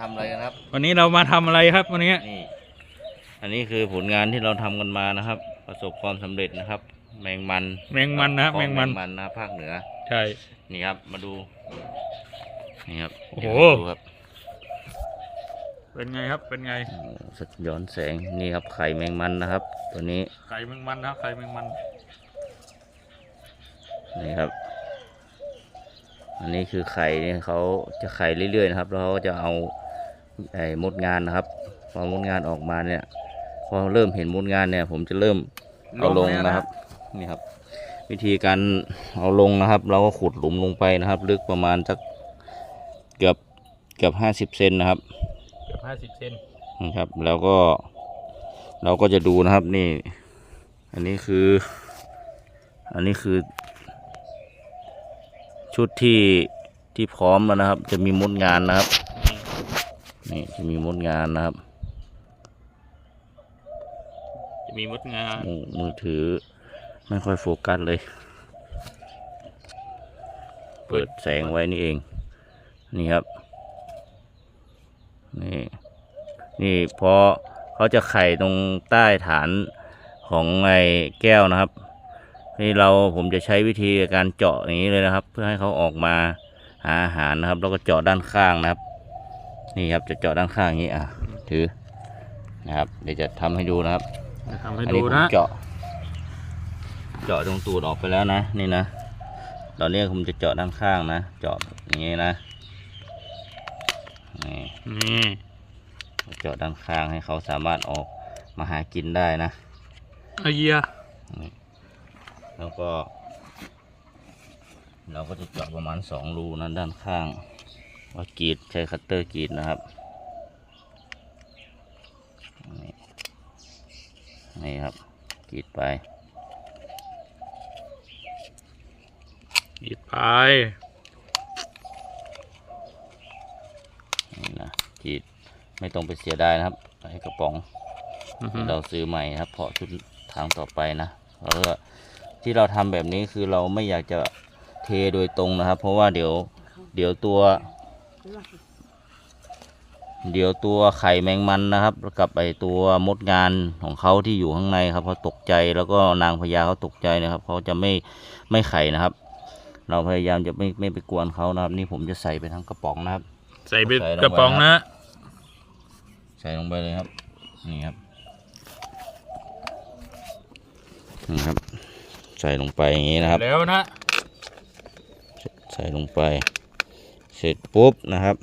ทำอะไรกันครับ วันนี้เรามาทำอะไรครับวันนี้นี่ อันนี้คือผลงานที่เราทำกันมานะครับ ประสบความสำเร็จนะครับ แมงมันแมงมันนะครับของแมงมัน มันนะครับภาคเหนือ ใช่ นี่ครับ มาดู นี่ครับโอ้โห เดี๋ยวดูครับเป็นไงครับ เป็นไงโอ้โหสะย้อนแสง นี่ครับไข่แมงมันนะครับ ตัวนี้ ไข่แมงมันนะครับไข่แมงมัน นี่ครับ อันนี้คือไข่เนี่ยเขาจะไข่เรื่อยๆนะครับ แล้วเขาก็จะเอาไอ้มดงานนะครับพอมดงานออกมาเนี่ยพอเริ่มเห็นมดงานเนี่ย ผมจะเริ่มเอาลงนะครับนี่ครับ วิธีการเอาลงนะครับ เราก็ขุดหลุมลงไปนะครับ ลึกประมาณสักเกือบเกือบห้าสิบเซนนะครับเกือบห้าสิบเซนนะครับ แล้วก็ เราก็จะดูนะครับนี่ อันนี้คือ อันนี้คือ ชุดที่ที่พร้อมแล้วนะครับ จะมีมดงานนะครับนี่จะมีมดงานนะครับ จะมีมดงาโอ้มือถือไม่ค่อยโฟกัสเลย เปิดแสงไว้นี่เอง นี่ครับ นี่ นี่พอเขาจะไข่ตรงใต้ฐานของไอ้แก้วนะครับ นี่เราผมจะใช้วิธีการเจาะอย่างนี้เลยนะครับ เพื่อให้เขาออกมาหาอาหารนะครับ แล้วก็เจาะด้านข้างนะครับ นี่ครับจะเจาะด้านข้างอย่างนี้อะถือนะครับ เดี๋ยวจะทำให้ดูนะครับจะทำให้อันดูนี้ผมนะเจาะ เจาะตรงตูดออกไปแล้วนะ นี่นะตอนนี้ผมจะเจาะด้านข้างนะ เจาะอย่างนี้นะนี่นี่เจาะด้านข้างให้เขาสามารถออกมาหากินได้นะไอเยีย แล้วก็ เราก็จะเจาะประมาณสองรูนะด้านข้าง ว่ากรีดใช้คัตเตอร์กรีดนะครับนี่นี่ครับกรีดไปหยิบไปนี่นะกรีดไม่ต้องไปเสียดายนะครับให้กระป๋องอือฮึที่เราซื้อใหม่นะครับ เพาะชุดทางต่อไปนะแล้วก็ ที่เราทำแบบนี้คือเราไม่อยากจะเทโดยตรงนะครับ เพราะว่าเดี๋ยวเดี๋ยวตัว เดี๋ยวตัวไข่แมงมันนะครับ กับไอตัวมดงานของเขาที่อยู่ข้างในครับเขาตกใจแล้วก็นางพญาเขาตกใจนะครับเขาจะไม่ไม่ไข่นะครับ เราพยายามจะไม่ไม่ไปกวนเขานะครับ นี่ผมจะใส่ไปทั้งกระป๋องนะครับ ใส่ไปใส่ลงไปกระป๋องนะ ใส่ลงไปเลยครับ นี่ครับนี่ครับ ใส่ลงไปอย่างนี้นะครับแล้วนะ ใส่ลงไป เสร็จปุ๊บนะครับ